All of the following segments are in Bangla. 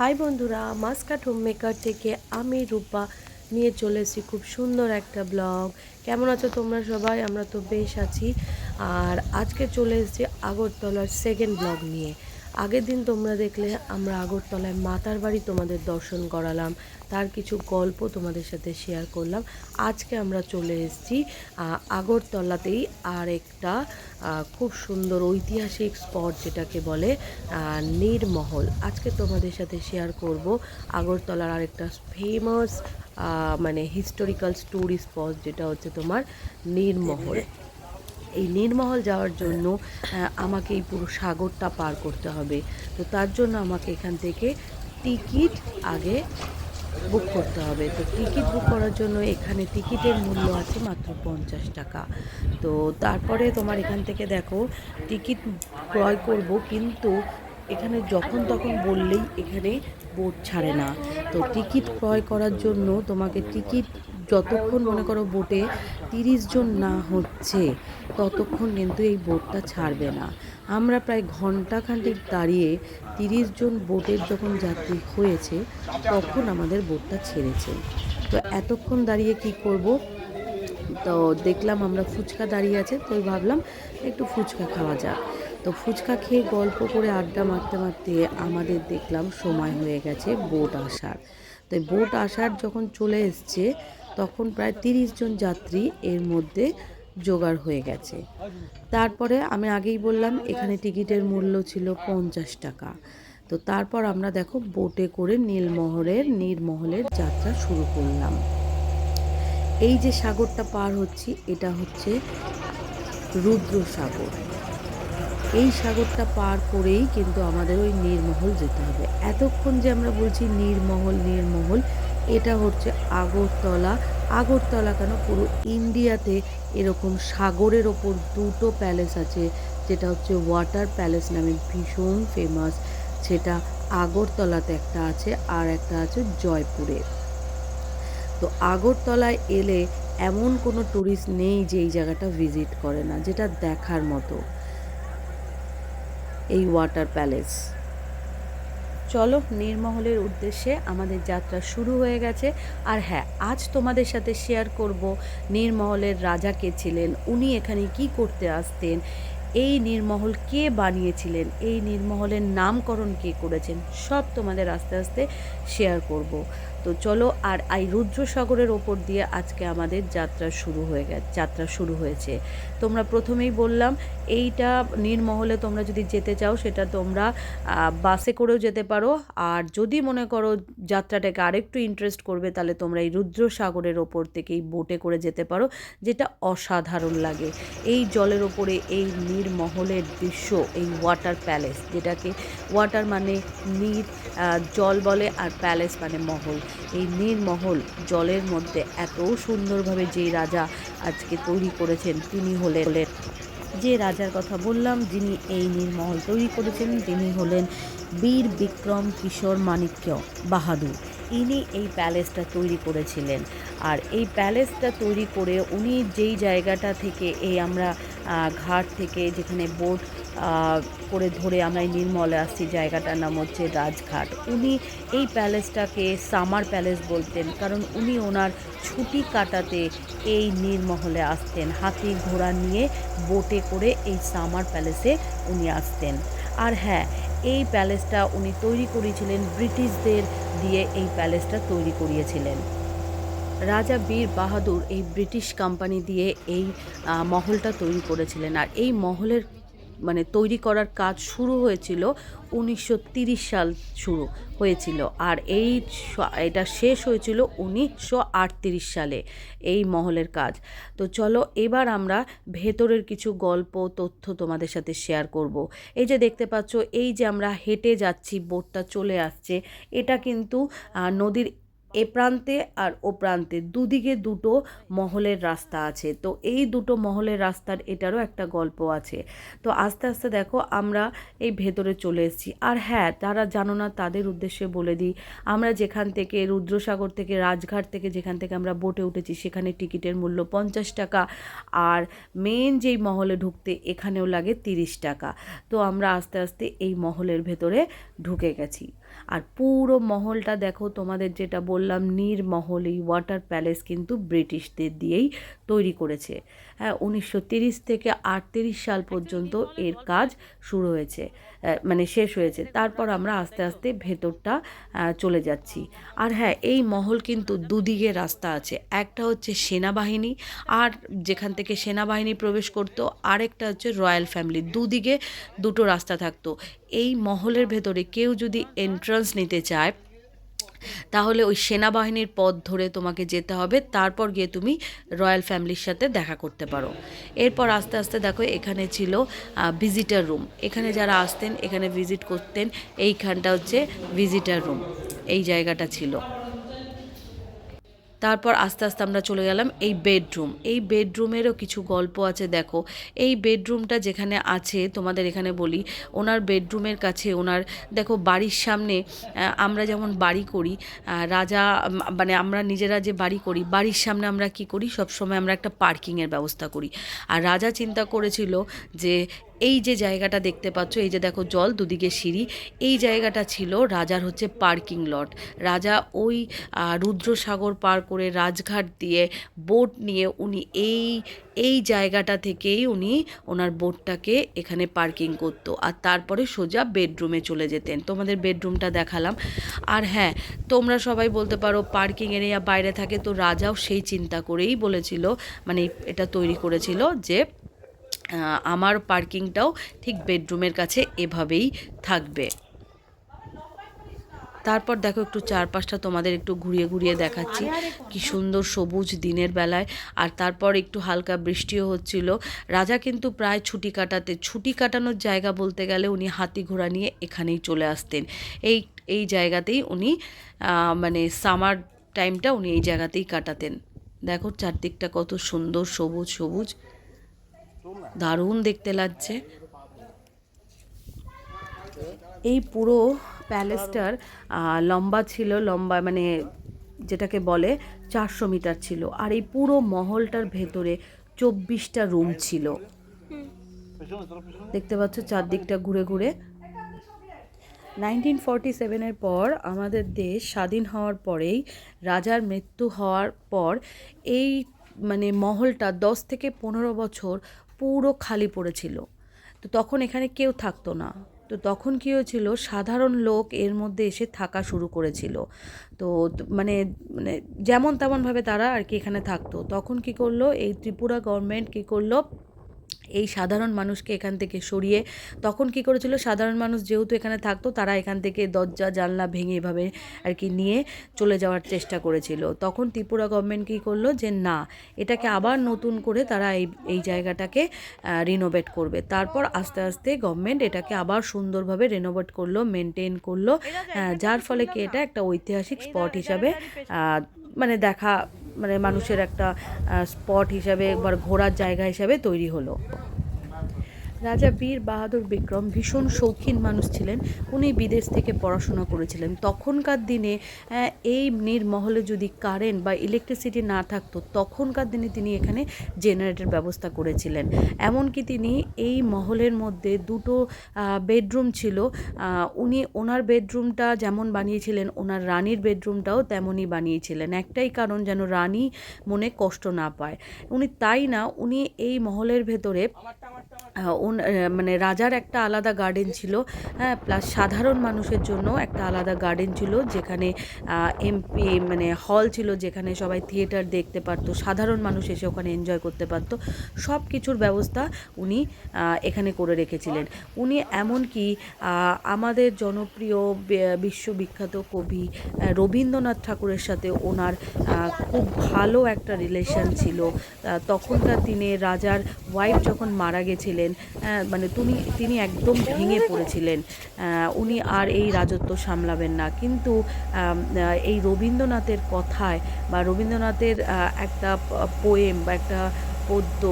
হাই বন্ধুরা মাস্কাট হোম মেকার থেকে আমি রূপা নিয়ে চলে এসেছি খুব সুন্দর একটা ব্লগ। কেমন আছো তোমরা সবাই? আমরা তো বেশ আছি। আর আজকে চলে এসেছি আগরতলার সেকেন্ড ব্লগ নিয়ে। আগের দিন তোমরা দেখলে আমরা আগরতলায় মাতার বাড়ি তোমাদের দর্শন করালাম। তার কিছু গল্প তোমাদের সাথে শেয়ার করলাম। আজকে আমরা চলে এসেছি আগরতলাতেই আর একটা খুব সুন্দর ঐতিহাসিক স্পট যেটাকে বলে নীরমহল। আজকে তোমাদের সাথে শেয়ার করব আগরতলার আরেকটা ফেমাস মানে হিস্টোরিক্যাল স্টোরি স্পট যেটা হচ্ছে তোমার নীরমহল। এই নীরমহল যাওয়ার জন্য আমাকে এই পুরো সাগরটা পার করতে হবে। তো তার জন্য আমাকে এখান থেকে টিকিট আগে বুক করতে হবে। তো টিকিট বুক করার জন্য এখানে টিকিটের মূল্য আছে মাত্র পঞ্চাশ টাকা। তো তারপরে তোমার এখান থেকে দেখো, টিকিট ক্রয় করব কিন্তু এখানে যখন তখন বললেই এখানে বোট ছাড়ে না। তো টিকিট ক্রয় করার জন্য তোমাকে টিকিট যতক্ষণ মনে করো বোটে তিরিশ জন না হচ্ছে, ততক্ষণ কিন্তু এই বোটটা ছাড়বে না। আমরা প্রায় ঘণ্টা খান্ডিক দাঁড়িয়ে তিরিশ জন বোটের যখন যাত্রী হয়েছে, তখন আমাদের বোটটা ছেড়েছে। তো এতক্ষণ দাঁড়িয়ে কি করব? তো দেখলাম আমরা ফুচকা দাঁড়িয়ে আছে, তো ভাবলাম একটু ফুচকা খাওয়া যাক। তো ফুচকা খেয়ে গল্প করে আড্ডা মারতে মারতে আমাদের দেখলাম সময় হয়ে গেছে বোট আসার। তো বোট আসার যখন চলে এসছে তখন প্রায় তিরিশ জন যাত্রী এর মধ্যে জোগাড় হয়ে গেছে। তারপরে আমি আগেই বললাম, এখানে টিকিটের মূল্য ছিল পঞ্চাশ টাকা। তো তারপর আমরা দেখো বোটে করে নীলমহরের, নীরমহলের যাত্রা শুরু করলাম। এই যে সাগরটা পার হচ্ছি, এটা হচ্ছে রুদ্র সাগর এই সাগরটা পার করেই কিন্তু আমাদের ওই নীরমহল যেতে হবে। এতক্ষণ যে আমরা বলছি নীরমহল নীরমহল এটা হচ্ছে আগরতলা। আগরতলা কেন? পুরো ইন্ডিয়াতে এরকম সাগরের ওপর দুটো প্যালেস আছে, যেটা হচ্ছে ওয়াটার প্যালেস নামে ভীষণ ফেমাস সেটা আগরতলাতে একটা আছে আর একটা আছে জয়পুরে। তো আগরতলায় এলে এমন কোনো ট্যুরিস্ট নেই যে এই জায়গাটা ভিজিট করে না, যেটা দেখার মতো। এই ওয়াটার প্যালেস চলো নির্মহলের উদ্দেশ্যে আমাদের যাত্রা শুরু হয়ে গেছে। আর হ্যাঁ আজ তোমাদের সাথে শেয়ার করব নীরমহলের রাজা কে ছিলেন, উনি এখানে কি করতে আসতেন, এই নির্মহল কে বানিয়েছিলেন, এই নির্মহলের নামকরণ কে করেছেন, সব তোমাদের আস্তে আস্তে শেয়ার করব। তো চলো আর এই রুদ্রসাগরের ওপর দিয়ে আজকে আমাদের যাত্রা শুরু হয়ে গেছে যাত্রা শুরু হয়েছে। তোমরা প্রথমেই বললাম, এইটা নীরমহলে তোমরা যদি যেতে চাও, সেটা তোমরা বাসে করেও যেতে পারো। আর যদি মনে করো যাত্রাটাকে আরেকটু ইন্টারেস্ট করবে, তাহলে তোমরা এই রুদ্রসাগরের ওপর থেকে এই বোটে করে যেতে পারো, যেটা অসাধারণ লাগে। এই জলের ওপরে এই নীরমহলের দৃশ্য, এই ওয়াটার প্যালেস যেটাকে ওয়াটার মানে নীর জল বলে আর প্যালেস মানে মহল। এই নীরমহল জলের মধ্যে এত সুন্দরভাবে যে রাজা আজকে তৈরি করেছেন, তিনি হলেন। যে রাজার কথা বললাম, যিনি এই নীরমহল তৈরি করেছেন, তিনি হলেন বীর বিক্রম কিশোর মাণিক্য বাহাদুর। ইনি এই প্যালেসটা তৈরি করেছিলেন। আর এই প্যালেসটা তৈরি করে উনি যেই জায়গাটা থেকে এই আমরা ঘাট থেকে যেখানে বোট করে ধরে আমরা নির্মলে আসছি, জায়গাটার নাম হচ্ছে রাজঘাট। উনি এই প্যালেসটাকে সামার প্যালেস বলতেন, কারণ উনি ওনার ছুটি কাটাতে এই নির্মহলে আসতেন, হাতি ঘোড়া নিয়ে বোটে করে এই সামার প্যালেসে উনি আসতেন। আর হ্যাঁ এই প্যালেসটা উনি তৈরি করেছিলেন ব্রিটিশদের দিয়ে এই প্যালেসটা তৈরি করিয়েছিলেন। রাজা বীর বাহাদুর এই ব্রিটিশ কোম্পানি দিয়ে এই মহলটা তৈরি করেছিলেন। আর এই মহলের মানে তৈরি করার কাজ শুরু হয়েছিল উনিশশো সাল শুরু হয়েছিল। আর এই এটা শেষ হয়েছিল উনিশশো আটত্রিশ সালে এই মহলের কাজ। তো চলো এবার আমরা ভেতরের কিছু গল্প, তথ্য তোমাদের সাথে শেয়ার করব। এই যে দেখতে পাচ্ছ, এই যে আমরা হেঁটে যাচ্ছি বোটটা চলে আসছে। এটা কিন্তু নদীর এ প্রান্তে আর ও প্রান্তে দুদিকে দুটো মহলের রাস্তা আছে। তো এই দুটো মহলের রাস্তার এটারও একটা গল্প আছে। তো আস্তে আস্তে দেখো আমরা এই ভেতরে চলে এসেছি। আর হ্যাঁ যারা জানো না তাদের উদ্দেশ্যে বলে দিই, আমরা যেখান থেকে রুদ্রসাগর থেকে রাজঘাট থেকে যেখান থেকে আমরা বোটে উঠেছি সেখানে টিকিটের মূল্য পঞ্চাশ টাকা আর মেন যেই মহলে ঢুকতে এখানেও লাগে তিরিশ টাকা। তো আমরা আস্তে আস্তে এই মহলের ভেতরে ঢুকে গেছি। আর পুরো মহলটা দেখো, তোমাদের যেটা বললাম, নীরমহল এই ওয়াটার প্যালেস কিন্তু ব্রিটিশদের দিয়েই তৈরি করেছে। উনিশশো থেকে আটত্রিশ সাল পর্যন্ত এর কাজ শুরু হয়েছে মানে শেষ হয়েছে। তারপর আমরা আস্তে আস্তে ভেতরটা চলে যাচ্ছি। আর হ্যাঁ এই মহল কিন্তু দুদিকে রাস্তা আছে। একটা হচ্ছে সেনাবাহিনী, আর যেখান থেকে সেনাবাহিনী প্রবেশ করতো, আরেকটা হচ্ছে রয়্যাল ফ্যামিলি। দুদিকে দুটো রাস্তা থাকতো। এই মহলের ভেতরে কেউ যদি এন্ট্রান্স নিতে চায় তাহলে ওই সেনাবাহিনীর পথ ধরে তোমাকে যেতে হবে, তারপর গিয়ে তুমি রয়্যাল ফ্যামিলির সাথে দেখা করতে পারো। এরপর আস্তে আস্তে দেখো এখানে ছিল ভিজিটার রুম এখানে যারা আসতেন, এখানে ভিজিট করতেন, এইখানটা হচ্ছে ভিজিটার রুম এই জায়গাটা ছিল। তারপর আস্তে আস্তে আমরা চলে গেলাম এই বেডরুম এই বেডরুমেরও কিছু গল্প আছে, দেখো। এই বেডরুমটা যেখানে আছে, তোমাদের এখানে বলি, ওনার বেডরুমের কাছে ওনার, দেখো, বাড়ির সামনে আমরা যেমন বাড়ি করি রাজা মানে আমরা নিজেরা যে বাড়ি করি, বাড়ির সামনে আমরা কি করি? সব সময় আমরা একটা পার্কিংয়ের ব্যবস্থা করি। আর রাজা চিন্তা করেছিল যে এই যে জায়গাটা দেখতে পাচ্ছ, এই যে দেখো জল, দুদিকে সিঁড়ি। এই জায়গাটা ছিল রাজার হচ্ছে পার্কিং লট। রাজা ওই রুদ্রসাগর পার করে রাজঘাট দিয়ে বোট নিয়ে উনি এই এই জায়গাটা থেকেই উনি ওনার বোটটাকে এখানে পার্কিং করতো। আর তারপরে সোজা বেডরুমে চলে যেতেন। তোমাদের বেডরুমটা দেখালাম। আর হ্যাঁ তোমরা সবাই বলতে পারো পার্কিং এরিয়া বাইরে থাকে, তো রাজাও সেই চিন্তা করেই বলেছিল মানে এটা তৈরি করেছিল যে আমার পার্কিংটাও ঠিক বেডরুমের কাছে এভাবেই থাকবে। তারপর দেখো একটু চারপাশটা তোমাদের একটু ঘুরিয়ে ঘুরিয়ে দেখাচ্ছি। কি সুন্দর সবুজ দিনের বেলায়। আর তারপর একটু হালকা বৃষ্টিও হচ্ছিল। রাজা কিন্তু প্রায় ছুটি কাটাতে, ছুটি কাটানোর জায়গা বলতে গেলে উনি হাতি ঘোড়া নিয়ে এখানেই চলে আসতেন। এই এই জায়গাতেই উনি মানে সামার টাইমটা উনি এই জায়গাতেই কাটাতেন। দেখো চারদিকটা কত সুন্দর সবুজ সবুজ। দারুণ দেখতে লাগছে। এই পুরো প্যালেসটার লম্বা ছিল, লম্বা মানে যেটাকে বলে চারশো মিটার ছিল। আর এই পুরো মহলটার ভেতরে চব্বিশটা রুম ছিল। দেখতে পাচ্ছ চারদিকটা ঘুরে ঘুরে। নাইনটিন ফর্টি সেভেনের পর আমাদের দেশ স্বাধীন হওয়ার পরেই, রাজার মৃত্যু হওয়ার পর এই মানে মহলটা দশ থেকে পনেরো বছর পুরো খালি পড়েছিল। তো তখন এখানে কেউ থাকতো না। তো তখন কী হয়েছিল, সাধারণ লোক এর মধ্যে এসে থাকা শুরু করেছিল। তো মানে মানে যেমন তেমনভাবে তারা আর কি এখানে থাকতো। তখন কি করল, এই ত্রিপুরা গভর্নমেন্ট কী করল এই সাধারণ মানুষকে এখান থেকে সরিয়ে তখন কি করেছিল? সাধারণ মানুষ যেহেতু এখানে থাকতো তারা এখান থেকে দরজা জানলা ভেঙে এভাবে আর কি নিয়ে চলে যাওয়ার চেষ্টা করেছিল। তখন ত্রিপুরা গভর্নমেন্ট কী করল যে না এটাকে আবার নতুন করে তারা এই এই জায়গাটাকে রিনোভেট করবে। তারপর আস্তে আস্তে গভর্নমেন্ট এটাকে আবার সুন্দরভাবে রেনোভেট করল মেনটেন করল। যার ফলে কি এটা একটা ঐতিহাসিক স্পট হিসাবে মানে দেখা মানে মানুষের একটা স্পট হিসাবে একবার ঘোরার জায়গা হিসাবে তৈরি হলো। রাজা বীর বাহাদুর বিক্রম ভীষণ শৌখিন মানুষ ছিলেন। উনি বিদেশ থেকে পড়াশোনা করেছিলেন। তখনকার দিনে এই নির্মহলে যদি কারেন্ট বা ইলেকট্রিসিটি না থাকতো, তখনকার দিনে তিনি এখানে জেনারেটর ব্যবস্থা করেছিলেন। এমনকি তিনি এই মহলের মধ্যে দুটো বেডরুম ছিল। উনি ওনার বেডরুমটা যেমন বানিয়েছিলেন, ওনার রানীর বেডরুমটাও তেমনই বানিয়েছিলেন। একটাই কারণ যেন রানী মনে কষ্ট না পায়। উনি তাই না, উনি এই মহলের ভেতরে মানে রাজার একটা আলাদা গার্ডেন ছিল। হ্যাঁ প্লাস সাধারণ মানুষের জন্য একটা আলাদা গার্ডেন ছিল, যেখানে এমপি মানে হল ছিল, যেখানে সবাই থিয়েটার দেখতে পারতো, সাধারণ মানুষ এসে ওখানে এনজয় করতে পারতো। সব কিছুর ব্যবস্থা উনি এখানে করে রেখেছিলেন। উনি এমনকি আমাদের জনপ্রিয় বিশ্ববিখ্যাত কবি রবীন্দ্রনাথ ঠাকুরের সাথে ওনার খুব ভালো একটা রিলেশন ছিল। তখনকার দিনে রাজার ওয়াইফ যখন মারা গেছিলেন মানে তুমি, তিনি একদম ভেঙে পড়েছিলেন। উনি আর এই রাজত্ব সামলাবেন না। কিন্তু এই রবীন্দ্রনাথের কথায় বা রবীন্দ্রনাথের একটা পোয়েম বা একটা পদ্য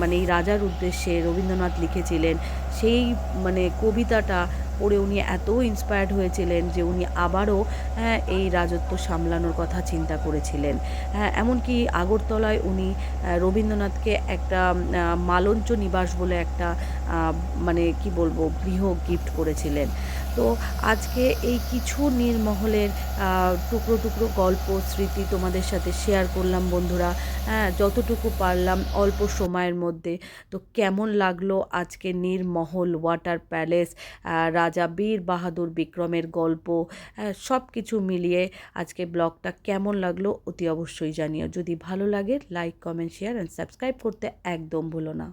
মানে এই রাজার উদ্দেশ্যে রবীন্দ্রনাথ লিখেছিলেন, সেই মানে কবিতাটা পড়ে উনি এত ইন্সপায়ার্ড হয়েছিলেন যে উনি আবারও হ্যাঁ, এই রাজত্ব সামলানোর কথা চিন্তা করেছিলেন। হ্যাঁ এমনকি আগরতলায় উনি রবীন্দ্রনাথকে একটা মালঞ্চ নিবাস বলে একটা মানে কি বলব গৃহ গিফট করেছিলেন। তো আজকে এই কিছু নীরমহলের টুকরো টুকরো গল্প, স্মৃতি তোমাদের সাথে শেয়ার করলাম বন্ধুরা। হ্যাঁ যতটুকু পারলাম অল্প সময়ের মধ্যে। তো কেমন লাগল আজকে নীরমহল ওয়াটার প্যালেস রাজা বীর বাহাদুর বিক্রমের গল্প সব কিছু মিলিয়ে আজকে ব্লগটা কেমন লাগল অতি অবশ্যই জানিও। যদি ভালো লাগে like comment share and subscribe করতে একদম ভুলো না।